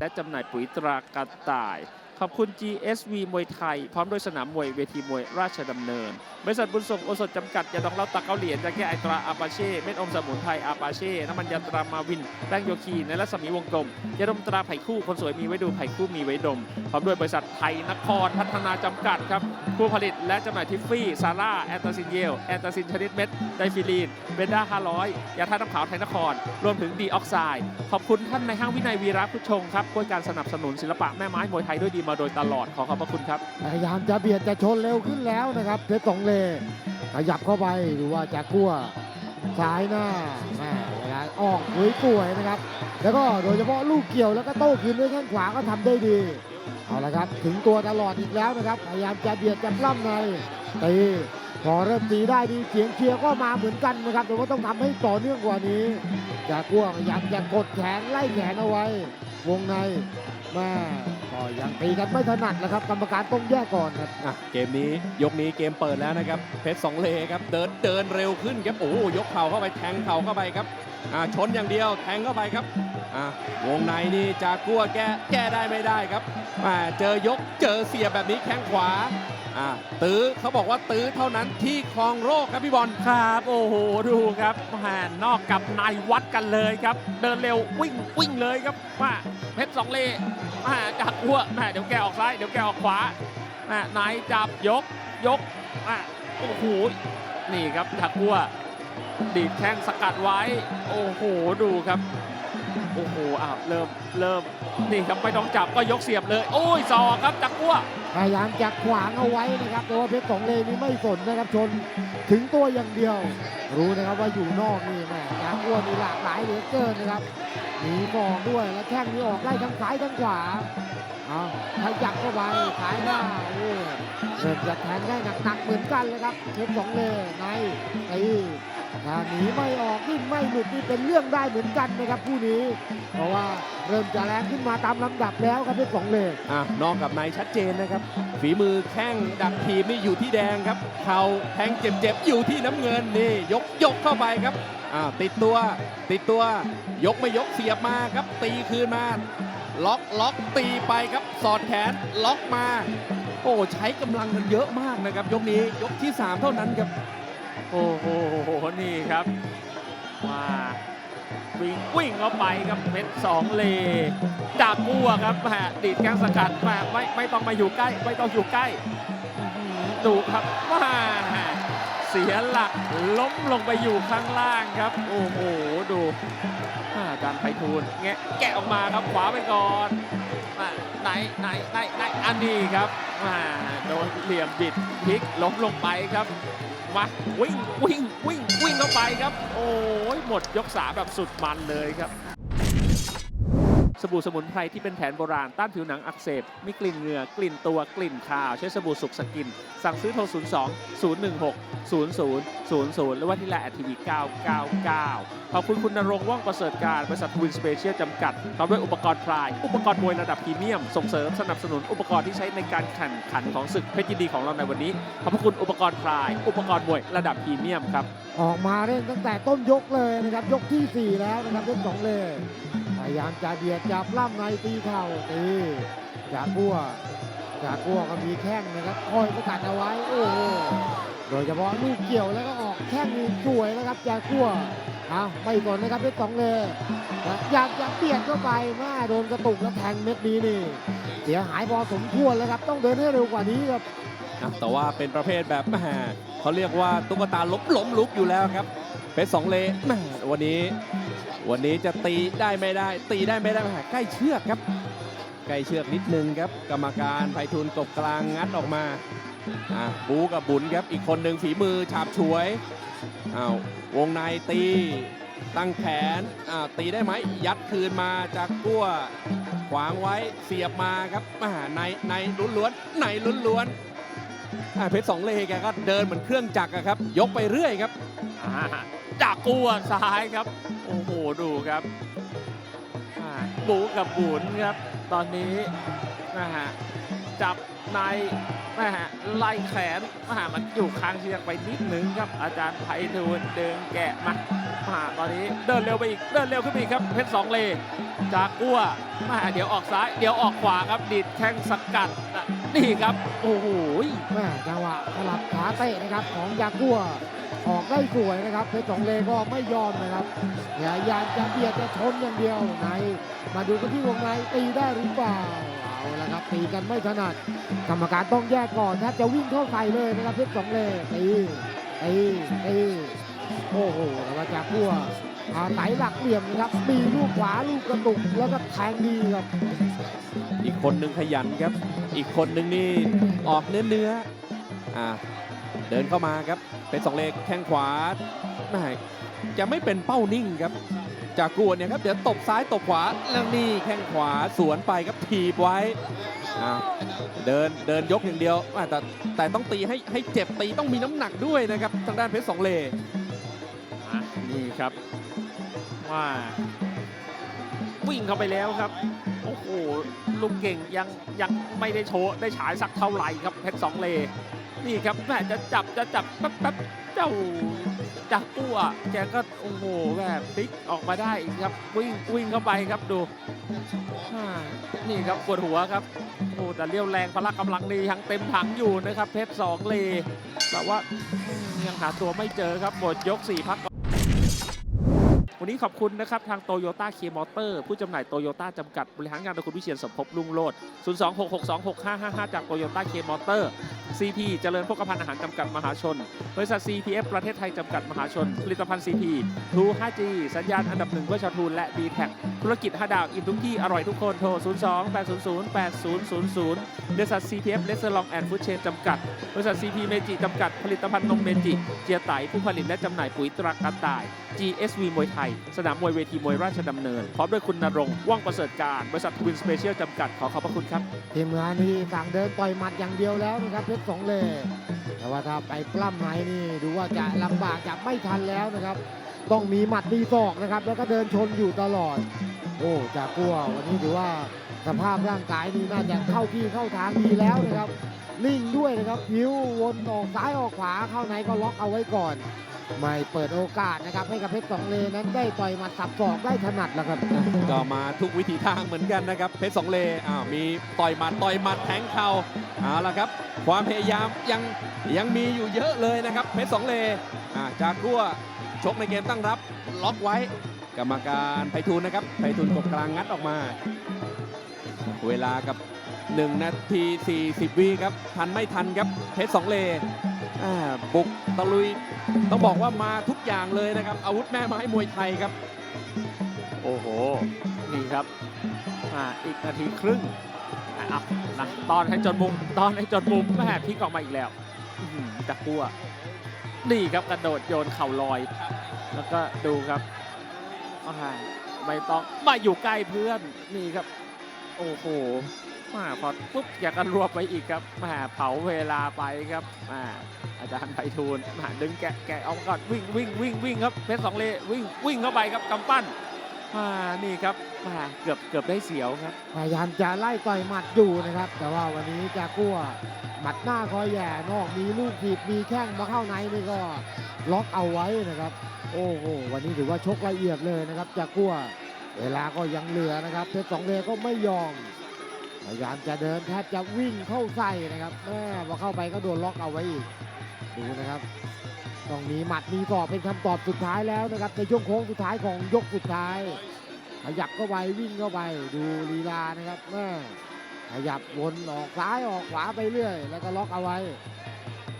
และจำหน่ายปุ๋ยตรากระต่าย ขอบคุณ GSV มวยไทย พร้อมด้วยสนามมวยเวทีมวยราชดำเนิน บริษัทบุญส่งโอสถจำกัดยาดองเล้าตะเกาเหรียญยาแก้ไอตราอาปาเช่ เม็ดอมสมุนไพรอาปาเช่ น้ำมันยาตรามาวินแป้งโยคีในรัศมีวงกลมยาดมตราไผ่คู่ คนสวยมีไว้ดูไผ่คู่มีไว้ดม พร้อมด้วยบริษัทไทยนครพัฒนาจำกัดครับผู้ผลิตและจำหน่ายทิฟฟี่ซาร่าแอนตาซินเยลแอนตาซินชนิดเม็ดไดฟิลีนเบนด้า500ยาท่าตุน้ำขาวไทยนคร รวมถึงดีออกไซด์ขอบคุณท่านในห้างวินัยวีระพุชงครับด้วยการสนับสนุนศิลปะแม่ไม้มวยไทยด้วยดีมาโดยตลอดขอขอบพระคุณครับ พยายามจะเบียดจะชนเร็วขึ้นแล้วนะครับเพชรสองเลขยับเข้าไปดูว่าจะกลัวซ้ายหน้าแม่เวลาออกหวยป่วยนะครับ แล้วก็โดยเฉพาะลูกเกี่ยวแล้วก็โต้คืนด้วยแข้งขวาก็ทำได้ดีเอาละครับ ถึงตัวตลอดอีกแล้วนะครับ พยายามจะเบียดจะปล้ำในตีพอเริ่มตีได้ดีเสียงเชียร์ก็มาเหมือนกันนะครับ แต่ว่าต้องทำให้ต่อเนื่องกว่านี้จะกลัวพยายามจะกดแขนไล่แขนเอาไว้ วงในแม่ ยังตีกันไม่ถนัดนะครับกรรมการต้องแยกก่อนครับอะเกมนี้ยกนี้เกมเปิดแล้วนะครับ เพชรสองเลครับเดินเดินเร็วขึ้นครับโอ้ยกเข่าเข้าไปแทงเข่าเข้าไปครับอ่าชนอย่างเดียวแทงเข้าไปครับอ่าวงในนี่จากัวแก้แก้ได้ไม่ได้ครับอ่าเจอยกเจอเสียบแบบนี้แข้งขวา อ่าตื้อเขาบอกว่าตื้อเท่านั้นที่ครองโรคครับพี่บอลครับ โอ้โหดูครับแหมนอกกับในวัดกันเลยครับ เดินเร็ววิ่งวิ่งเลยครับมาเพชรสองเล่มาจากอ้วแม่เดี๋ยวแกออกซ้ายเดี๋ยวแกออกขวาแม่นายจับยกยกอะโอ้โหนี่ครับจากอ้วดีดแข้งสกัดไว้ โอ้โหดูครับ โอ้โหอ้าวเริ่มเริ่มนี่ครับไม่ต้องจับก็ยกเสียบเลย โอ้ยศอกครับจากอ้วพยายามจะขวางเอาไว้นะครับแต่ว่าเพชรสองเลนี่ไม่สนนะครับชนถึงตัวอย่างเดียว รู้นะครับว่าอยู่นอกนี่แม่ยางอ้วนนี่หลากหลายเหลือเกินนะครับหนีฟองด้วยแล้วแข้งนี้ออกไล่ทั้งซ้ายทั้งขวาเอาขยับเข้าไปซ้ายหน้าโอ้เริ่มจะแทงได้หนักๆเหมือนกันเลยครับเพชรสองเลในตี ถ้าหนีไม่ออกดิ้นไม่หลุดนี่เป็นเรื่องได้เหมือนกันนะครับผู้นี้ เพราะว่าเริ่มจะแรงขึ้นมาตามลำดับแล้วครับเพชรสองเลอะนอกกับในชัดเจนนะครับ ฝีมือแข้งดักทีมนี่อยู่ที่แดงครับ เข่าแทงเจ็บๆอยู่ที่น้ำเงินนี่ยกยกเข้าไปครับอ่าติดตัวติดตัวยกไม่ยกเสียบมาครับ ตีคืนมาล็อกล็อกตีไปครับ สอดแขนล็อกมา โอ้ใช้กำลังกันเยอะมากนะครับ ยกนี้ยกที่ 3 เท่านั้นครับ โอ้โห นี่ครับ มาวิ่งวิ่งเข้าไปครับเพชรสองเลจากกัวครับแหมดีดแข้งสกัดแหมไม่ไม่ต้องมาอยู่ใกล้ ไม่ต้องอยู่ใกล้ดูครับว่าเสียหลักล้มลงไปอยู่ข้างล่างครับ โอ้โห ดูอ่าอาจารย์ไพฑูรย์แงะแกะออกมาครับขวาไปก่อน ไหนไหนไหนไหนอันนี้ครับมาโดนเหลี่ยมบิดพลิกล้มลงไปครับมาวิ่งวิ่งวิ่งวิ่งเข้าไปครับ โอ้ยหมดยกสามแบบสุดมันเลยครับ สบู่สมุนไพรที่เป็นแผนโบราณต้านผิวหนังอักเสบ มีกลิ่นเหงื่อกลิ่นตัวกลิ่นคาว ใช้สบู่สุกสกิน สั่งซื้อโทร 02 016 0000 หรือว่าที่ไลน์แอดทีวี999 ขอบคุณคุณนรงค์ว่องประเสริฐการบริษัททวินสเปเชียลจำกัดพร้อมด้วยอุปกรณ์พลาย อุปกรณ์มวยระดับพรีเมียม ส่งเสริมสนับสนุนอุปกรณ์ที่ใช้ในการแข่งขันของศึกเพชรยินดีของเราในวันนี้ขอบคุณอุปกรณ์พลาย อุปกรณ์มวยระดับพรีเมียมครับออกมาเล่นตั้งแต่ต้นยกเลยนะครับยกที่ 4 แล้วนะครับเพชรสองเลพ ยายามจะเบียดจับล่ำในตีเข่าตีจากบัวจากบัวก็มีแข้งนะครับคอยสกัดเอาไว้โอ้โหโดยเฉพาะลูกเกี่ยวแล้วก็ออกแข้งนี่สวยนะครับจากบัวเอาไม่สนนะครับเพชรสองเลยอยากจะเบียดเข้าไปมาโดนกระตุกแล้วแทงเม็ดนี้นี่เสียหายพอสมควรแล้วครับต้องเดินให้เร็วกว่านี้ครับแต่ว่าเป็นประเภทแบบแหมเขาเรียกว่าตุ๊กตาล้มล้มลุกอยู่แล้วครับ ชรสองเลแหมวันนี้ วันนี้จะตีได้ไม่ได้ ตีได้ไม่ได้แหมใกล้เชือกครับ ใกล้เชือกนิดนึงครับ กรรมการไพฑูรย์กบกลางงัดออกมาอะบูกับบุญครับอีกคนหนึ่งฝีมือฉาบฉวยอ้าววงในตีตั้งแขนอ่าตีได้ไหมยัดคืนมาจากกั้วขวางไว้เสียบมาครับอ่าในในล้วนในล้วนๆอ่าเพชรสองเลแกก็เดินเหมือนเครื่องจักรอะครับ ยกไปเรื่อยครับ อ่าจากกัวซ้ายครับ โอ้โหดูครับบูกับบุญครับ ตอนนี้นะฮะจับในนะฮะไล่แขนนะฮะมันอยู่ข้างเชือกไปนิดนึงครับ อาจารย์ไพฑูรย์เดินแกะมามาตอนนี้เดินเร็วไปอีกเดินเร็วขึ้นไปอีกครับเพชรสองเล จากกัวมาเดี๋ยวออกซ้าย เดี๋ยวออกขวาครับดีดแข้งสกัดนะนี่ครับ โอ้โหแม่จังหวะสลับขาเตะนะครับของยากัว ออกได้สวยนะครับเพชรสองเลก็ไม่ยอมนะครับพยายามจะเบียดจะชนอย่างเดียวในมาดูกันที่วงในตีได้หรือเปล่าเอาละครับตีกันไม่ถนัดกรรมการต้องแยกก่อนแทบจะวิ่งเข้าใส่เลยนะครับเพชรสองเลตีตีตีโอ้โหแต่ว่าจากกัวอาศัยหลักเหลี่ยมนะครับมีลูกขวาลูกกระตุกแล้วก็แทงดีครับ อีกคนหนึ่งขยันครับ อีกคนหนึ่งนี่ออกเนื้อเนื้ออ่า เดินเข้ามาครับ เป็นสองเลขแข้งขวาแม่จะไม่เป็นเป้านิ่งครับ จากกวนเนี่ยครับเดี๋ยวตบซ้ายตบขวาแล้วนี่แข้งขวาสวนไปครับถีบไว้เดินเดินยกอย่างเดียวแต่แต่ต้องตีให้ให้เจ็บตีต้องมีน้ำหนักด้วยนะครับทางด้านเพชรสองเละนี่ครับว่าวิ่งเข้าไปแล้วครับ โอ้โหลุงเก่งยังยังไม่ได้โชว์ได้ฉายสักเท่าไหร่ครับเพชรสองเล นี่ครับแม่จะจับจะจับแป๊บแป๊บเจ้าจากกั้วแกก็โอ้โหแบบพลิกออกมาได้อีกครับวิ่งวิ่งเข้าไปครับดูนี่ครับปวดหัวครับโอ้แต่เลี้ยวแรงพละกำลังดียังเต็มถังอยู่นะครับ เพชรสองเลแต่ว่ายังหาตัวไม่เจอครับหมดยก 4 พักวันนี้ขอบคุณนะครับ ทางโตโยต้าเคมอเตอร์ผู้จำหน่ายโตโยต้าจำกัด บริหารงานโดยคุณวิเชียนสมภพลุงโลด 026626555 จากโตโยต้าเคมอเตอร์ CP เจริญพกพันธ์อาหารจำกัดมหาชน บริษัท CPF ประเทศไทยจำกัดมหาชน ผลิตภัณฑ์ CP True 5G สัญญาณอันดับหนึ่งเพื่อชาวทูนและ d t แทธุรกิจ 5 ดาว อิ่มทุกที่ อร่อยทุกคน โทร 02 800 8000 บริษัท CPF r e s t a u r a n t and Food Chain จำกัด บริษัท CP เมจิจำกัด ผลิตภัณฑ์นมเมจิ เจียไตผู้ผลิตและจำหน่ายปุ๋ยตรากระต่าย GSV มวยไทย สนามมวยเวทีมวยราชดำเนิน พร้อมด้วยคุณนรงค์ว่องประเสริฐการ บริษัททวินสเปเชียลจำกัด ขอขอบพระคุณครับ ทีมงานนี่สั่งเดินต่อยหมัดอย่างเดียวแล้วนะครับเพชรสองเลแต่ว่าถ้าไปปล้ำไหนนี่ดูว่าจะลำบากจะไม่ทันแล้วนะครับ ต้องมีหมัดมีศอกนะครับ แล้วก็เดินชนอยู่ตลอด โอ้จากกลัววันนี้ถือว่าสภาพร่างกายนี่น่าจะเข้าที่เข้าทางดีแล้วนะครับนิ่งด้วยนะครับพิ้ววนออกซ้ายออกขวาเข้าในก็ล็อกเอาไว้ก่อน ไม่เปิดโอกาสนะครับให้กับเพชรสองเลนั้นได้ต่อยหมัดสับศอกได้ถนัดแล้วครับก็มาทุกวิถีทางเหมือนกันนะครับเพชรสองเลอ้าวมีต่อยหมัดต่อยหมัดแทงเข่าเอาละครับ ความพยายามยังยังมีอยู่เยอะเลยนะครับเพชรสองเลอ่าจากกัวชกในเกมตั้งรับล็อกไว้ กรรมการไพฑูรย์นะครับไพฑูรย์กบกลางงัดออกมา เวลากับ 1 นาที 40 วิครับทันไม่ทันครับเพชรสองเล บุกตะลุย ต้องบอกว่ามาทุกอย่างเลยนะครับ อาวุธแม่ไม้มวยไทยครับ โอ้โห นี่ครับอ่าอีกนาทีครึ่งอะเอานะตอนให้จนมุม ตอนให้จนมุมแม่พลิกออกมาอีกแล้วอื้อหือจักกัวนี่ครับกระโดดโยนเข่าลอย แล้วก็ดูครับอ่าไม่ต้องมาอยู่ใกล้เพื่อนนี่ครับ โอ้โห มาพอปุ๊บอยากกันรวบไปอีกครับมาเผาเวลาไปครับมาอาจารย์ไพฑูรย์มาดึงแกะแกะเอาก่อนวิ่งวิ่งวิ่งวิ่งครับเพชรสองเลวิ่งวิ่งเข้าไปครับกำปั้นอ่านี่ครับมาเกือบเกือบได้เสียวครับพยายามจะไล่ต่อยหมัดอยู่นะครับ แต่ว่าวันนี้จากกัวหมัดหน้าคอยแย่นอกมีลูกถีบมีแข้งมาเข้าในนี่ก็ล็อกเอาไว้นะครับ โอ้โหวันนี้ถือว่าชกละเอียดเลยนะครับจากกัวเวลาก็ยังเหลือนะครับเพชรสองเลก็ไม่ยอม พยายามจะเดินแทบจะวิ่งเข้าใส่นะครับแม่พอเข้าไปก็โดนล็อกเอาไว้อีกดูนะครับต้องมีหมัดมีศอกเป็นคำตอบสุดท้ายแล้วนะครับในช่วงโค้งสุดท้ายของยกสุดท้าย ขยับเข้าไปวิ่งเข้าไปดูลีลานะครับแม่ขยับวนออกซ้ายออกขวาไปเรื่อย แล้วก็ล็อกเอาไว้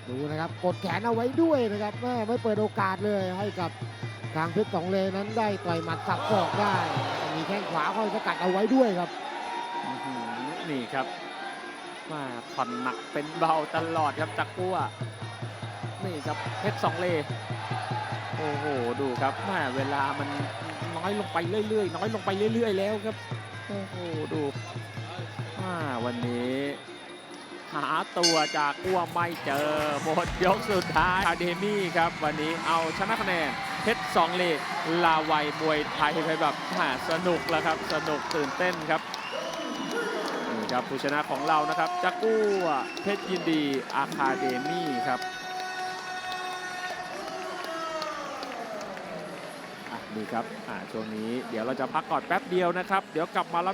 ดูนะครับกดแขนเอาไว้ด้วยนะครับแม่ไม่เปิดโอกาสเลยให้กับทางเพชรสองเลนั้นได้ต่อยหมัดสับศอกได้ มีแข้งขวาคอยสกัดเอาไว้ด้วยครับ นี่ครับมาผ่อนหนักเป็นเบาตลอดครับจักกัวนี่ครับเพชรสองเล โอ้โหดูครับแม่เวลามันน้อยลงไปเรื่อยๆ น้อยลงไปเรื่อย ๆ แล้วครับ โอ้โหดูอ่าวันนี้หาตัวจากอ้วไม่เจอหมดยกสุดท้ายอะเดมี่ครับ วันนี้เอาชนะคะแนนเพชรสองเลลาวัยมวยไทยไปแบบหาสนุกแล้วครับ สนุกตื่นเต้นครับ ครับผู้ชนะของเรานะครับจักกู้เพชรยินดีอาคาเดมี่ครับนี่ครับอ่าช่วงนี้เดี๋ยวเราจะพักก่อนแป๊บเดียวนะครับ เดี๋ยวกลับมารับ